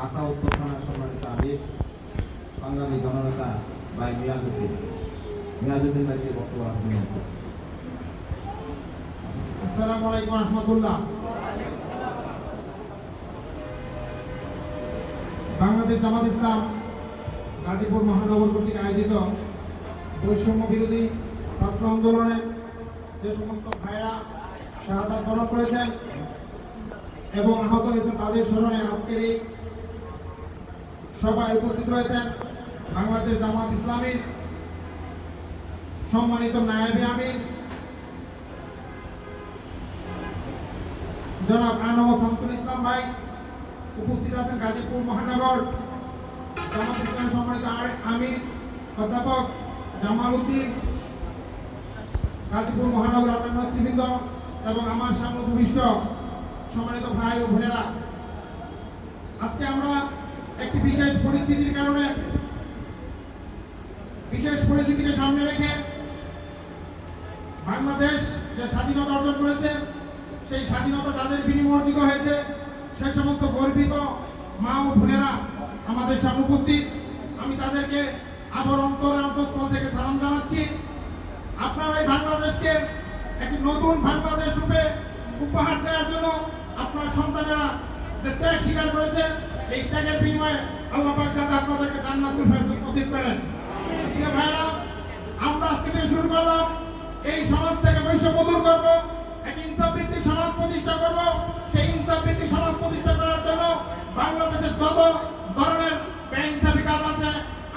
কাঁচা উত্তর থানার সম্মানিত আমির, সংগ্রামী জননেতা ভাই মিয়াজুদ্দিন। মিয়াজুদ্দিন ভাইকে বক্তব্য করছি। আসসালামু আলাইকুম রহমতুল্লাহ। বাংলাদেশ জামাত ইসলাম গাজীপুর মহানগর কর্তৃক আয়োজিত বৈষম্য বিরোধী ছাত্র আন্দোলনে যে সমস্ত ভাইরা শাহাদাত বরণ করেছেন এবং আহত হয়েছেন তাদের স্মরণে আজকের এই সভায় উপস্থিত রয়েছেন বাংলাদেশ জামাত ইসলামীর সম্মানিত নায়েবে আমির, জনাব আনব শামসুল ইসলাম ভাই উপস্থিত আছেন গাজীপুর মহানগর, জামাত ইসলাম সম্মানিত আমির, অধ্যাপক জামাল উদ্দিন, গাজীপুর মহানগর অন্যান্য নেতৃবৃন্দ এবং আমার সামনে ভূমিষ্ঠ সম্মানিত ভাই ও বোনেরা। আজকে আমরা একটি বিশেষ পরিস্থিতির কারণে, বিশেষ পরিস্থিতিকে সামনে রেখে বাংলাদেশ যে স্বাধীনতা অর্জন করেছে, সেই স্বাধীনতা যাদের বিনিময়ে অর্জিত হয়েছে। সেই সমস্ত গর্বিত মা ও বোনেরা আমাদের সামনে উপস্থিত। আমি তাদেরকে আবার অন্তর অন্তঃস্থল থেকে সালাম জানাচ্ছি। আপনারা এই বাংলাদেশকে একটি নতুন বাংলাদেশ রূপে উপহার দেওয়ার জন্য আপনার সন্তানেরা যে ত্যাগ স্বীকার করেছে এই ত্যাগের বিনিময়ে আল্লাহ পাক যাতে আপনাদেরকে জান্নাতুল ফেরদৌস নসিব করেন। ভাইরা আমরা আজকে থেকে শুরু করলাম এই সমাজ থেকে বৈষম্য দূর করব এক ইনসাফ ভিত্তিক সমাজ প্রতিষ্ঠা করব সেই ইনসাফ ভিত্তিক সমাজ প্রতিষ্ঠা করার জন্য বাংলাদেশের যত ধরনের বেইনসাফি কাজ আছে,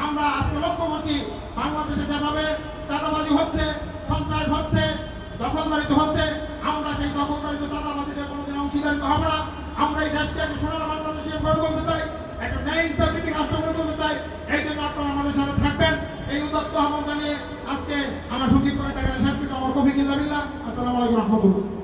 আমরা আজকে লক্ষ্য করছি বাংলাদেশে যেভাবে চাঁদাবাজি হচ্ছে, সন্ত্রাস হচ্ছে দখলদারিত হচ্ছে, আমরা সেই দখলদারিত চাঁদাবাজিতে কোনোদিন অংশীদারিত হব না। আমরা এই দেশকে সোনার বাংলাদেশে গড়ে তুলতে চাই একটা ন্যায় ইনসাফ ভিত্তিক রাষ্ট্র এই জন্য আপনারা আমাদের সাথে থাকবেন। এই উদ্যোক্ত আহ্বান জানিয়ে আজকে আমার সংগীত করে থাকেন শেষ আমার তফিক ইল্লাবিল্লাহ আলাইকুম রহমতুল্লাহ।